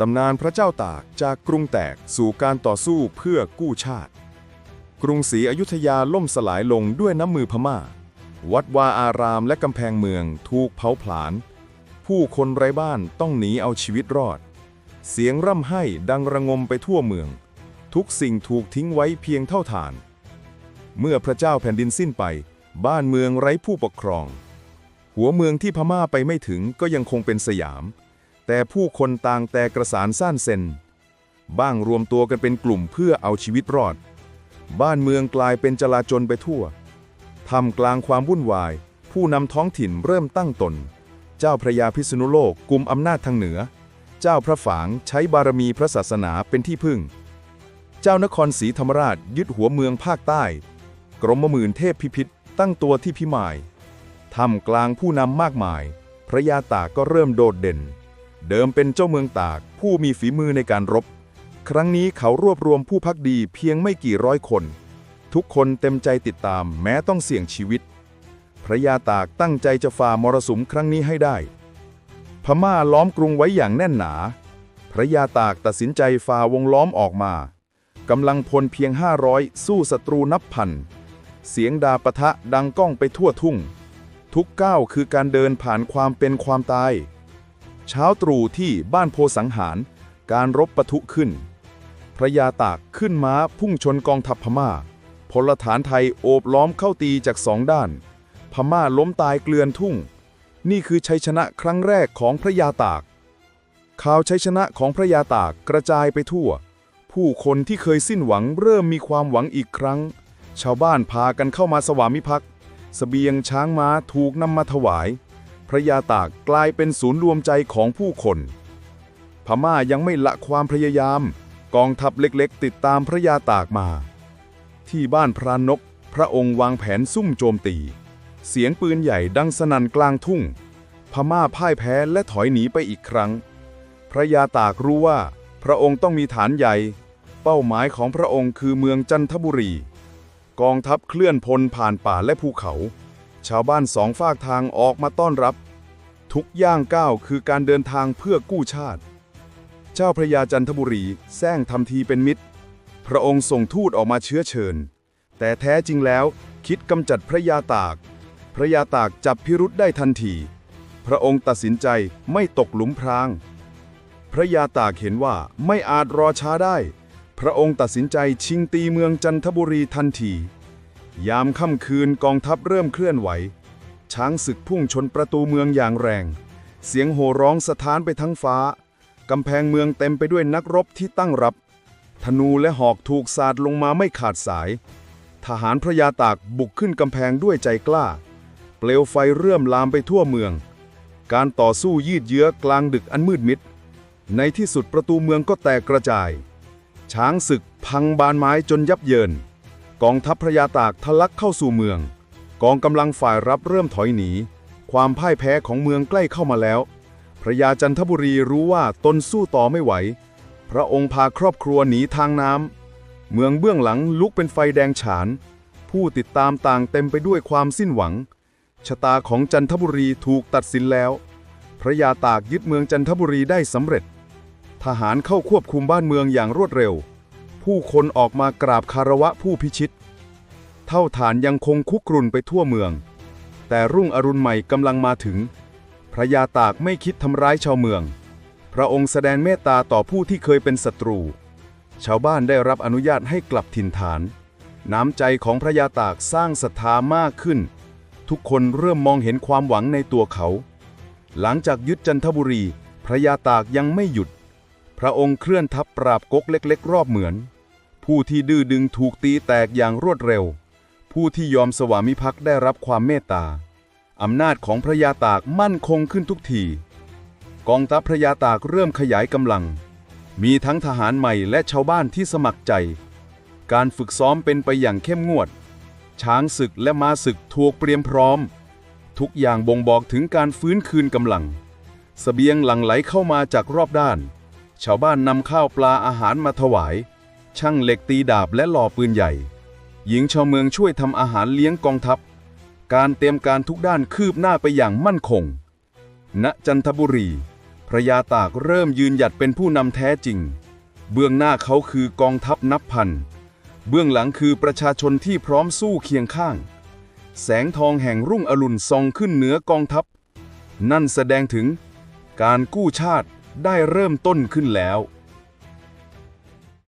ตำนานพระเจ้าตากจากกรุงแตกสู่การต่อสู้เพื่อกู้ชาติ กรุงศรีอยุธยาล่มสลายลงด้วยน้ำมือพม่า วัดวาอารามและกำแพงเมืองถูกเผาผลาญ ผู้คนไร้บ้านต้องหนีเอาชีวิตรอด เสียงร่ำไห้ดังระงมไปทั่วเมือง ทุกสิ่งถูกทิ้งไว้เพียงเท่าฐาน เมื่อพระเจ้าแผ่นดินสิ้นไป บ้านเมืองไร้ผู้ปกครอง หัวเมืองที่พม่าไปไม่ถึงก็ยังคงเป็นสยาม แต่ผู้คนต่างแต่กระสานซ่านเซนบ้างรวมตัวกันเป็นกลุ่มเพื่อเอาชีวิตรอด บ้านเมืองกลายเป็นจลาจลไปทั่วท่ามกลางความวุ่นวาย ผู้นำท้องถิ่นเริ่มตั้งตน เจ้าพระยาพิษณุโลกกุมอำนาจทางเหนือ เจ้าพระฝางใช้บารมีพระศาสนาเป็นที่พึ่ง เจ้านครศรีธรรมราชยึดหัวเมืองภาคใต้ กรมหมื่นเทพพิพิธตั้งตัวที่พิมายท่ามกลางผู้นำมากมาย พระยาตาก็เริ่มโดดเด่น เดิมเป็นเจ้าเมืองตาก ผู้มีฝีมือในการรบ ครั้งนี้เขารวบรวมผู้พักดีเพียงไม่กี่ร้อยคน ทุกคนเต็มใจติดตามแม้ต้องเสี่ยงชีวิต พระยาตากตั้งใจจะฝ่ามรสุมครั้งนี้ให้ได้ พม่าล้อมกรุงไว้อย่างแน่นหนา พระยาตากตัดสินใจฝ่าวงล้อมออกมากำลังพลเพียง 500 สู้ศัตรูนับพัน เสียงดาปะทะดังก้องไปทั่วทุ่ง ทุกก้าวคือการเดินผ่านความเป็นความตาย เช้าตรู่ที่บ้านโพสังหาร การรบปะทุขึ้น พระยาตากขึ้นม้าพุ่งชนกองทัพพม่า พลฐานไทยโอบล้อมเข้าตีจากสองด้าน พม่าล้มตายเกลื่อนทุ่ง นี่คือชัยชนะครั้งแรกของพระยาตาก ข่าวชัยชนะของพระยาตากกระจายไปทั่ว ผู้คนที่เคยสิ้นหวังเริ่มมีความหวังอีกครั้ง ชาวบ้านพากันเข้ามาสวามิภักดิ์เสบียงช้างม้าถูกนำมาถวาย พระยาตากกลายเป็นศูนย์รวมใจของผู้คน พม่ายังไม่ละความพยายาม กองทัพเล็กๆ ติดตามพระยาตากมา ที่บ้านพรานก พระองค์วางแผนซุ่มโจมตี เสียงปืนใหญ่ดังสนั่นกลางทุ่ง พม่าพ่ายแพ้และถอยหนีไปอีกครั้ง พระยาตากรู้ว่า พระองค์ต้องมีฐานใหญ่ เป้าหมายของพระองค์คือเมืองจันทบุรี กองทัพเคลื่อนพลผ่านป่าและภูเขา ชาวบ้านสองฝากทางออกมาต้อนรับ ทุกย่างก้าวคือการเดินทางเพื่อกู้ชาติ เจ้าพระยาจันทบุรีแซงทำทีเป็นมิตร พระองค์ส่งทูตออกมาเชื้อเชิญ แต่แท้จริงแล้วคิดกำจัดพระยาตาก พระยาตากจับพิรุษได้ทันที พระองค์ตัดสินใจไม่ตกหลุมพราง พระยาตากเห็นว่าไม่อาจรอช้าได้ พระองค์ตัดสินใจชิงตีเมืองจันทบุรีทันที ยามค่ำคืนกองทัพเริ่มเคลื่อนไหว ช้างศึกพุ่งชนประตูเมืองอย่างแรง เสียงโห่ร้องสะท้านไปทั้งฟ้ากำแพงเมืองเต็มไปด้วยนักรบที่ตั้งรับ ธนูและหอกถูกสาดลงมาไม่ขาดสาย ทหารพระยาตากบุกขึ้นกำแพงด้วยใจกล้า เปลวไฟเริ่มลามไปทั่วเมือง การต่อสู้ยืดเยื้อกลางดึกอันมืดมิด ในที่สุดประตูเมืองก็แตกกระจาย ช้างศึกพังบานไม้จนยับเยิน กองทัพพระยาตากทะลักเข้าสู่เมือง กองกำลังฝ่ายรับเริ่มถอยหนี ความพ่ายแพ้ของเมืองใกล้เข้ามาแล้ว พระยาจันทบุรีรู้ว่าตนสู้ต่อไม่ไหว พระองค์พาครอบครัวหนีทางน้ำเมืองเบื้องหลังลุกเป็นไฟแดงฉาน ผู้ติดตามต่างเต็มไปด้วยความสิ้นหวัง ชะตาของจันทบุรีถูกตัดสินแล้ว พระยาตากยึดเมืองจันทบุรีได้สำเร็จ ทหารเข้าควบคุมบ้านเมืองอย่างรวดเร็ว ผู้คนออกมากราบคารวะผู้พิชิต เท่าฐานยังคงคุกรุ่นไปทั่วเมือง แต่รุ่งอรุณใหม่กำลังมาถึง พระยาตากไม่คิดทำร้ายชาวเมือง พระองค์แสดงเมตตาต่อผู้ที่เคยเป็นศัตรู ชาวบ้านได้รับอนุญาตให้กลับถิ่นฐาน น้ำใจของพระยาตากสร้างศรัทธามากขึ้น ทุกคนเริ่มมองเห็นความหวังในตัวเขา หลังจากยึดจันทบุรี พระยาตากยังไม่หยุดพระองค์เคลื่อนทัพปราบก๊กเล็ก ๆ รอบเหมือน ผู้ที่ดื้อดึงถูกตีแตกอย่างรวดเร็ว ผู้ที่ยอมสวามิภักดิ์ได้รับความเมตตา อำนาจของพระยาตากมั่นคงขึ้นทุกที กองทัพพระยาตากเริ่มขยายกำลัง มีทั้งทหารใหม่และชาวบ้านที่สมัครใจ การฝึกซ้อมเป็นไปอย่างเข้มงวด ช้างศึกและม้าศึกถูกเตรียมพร้อม ทุกอย่างบ่งบอกถึงการฟื้นคืนกำลังสเสบียงหลั่งไหลเข้ามาจากรอบด้าน ชาวบ้านนำข้าวปลาอาหารมาถวาย ช่างเหล็กตีดาบและหล่อปืนใหญ่ หญิงชาวเมืองช่วยทำอาหารเลี้ยงกองทัพ การเตรียมการทุกด้านคืบหน้าไปอย่างมั่นคง ณ จันทบุรี พระยาตากเริ่มยืนหยัดเป็นผู้นำแท้จริง เบื้องหน้าเขาคือกองทัพนับพัน เบื้องหลังคือประชาชนที่พร้อมสู้เคียงข้าง แสงทองแห่งรุ่งอรุณส่องขึ้นเหนือกองทัพ นั่นแสดงถึงการกู้ชาติได้เริ่มต้นขึ้นแล้ว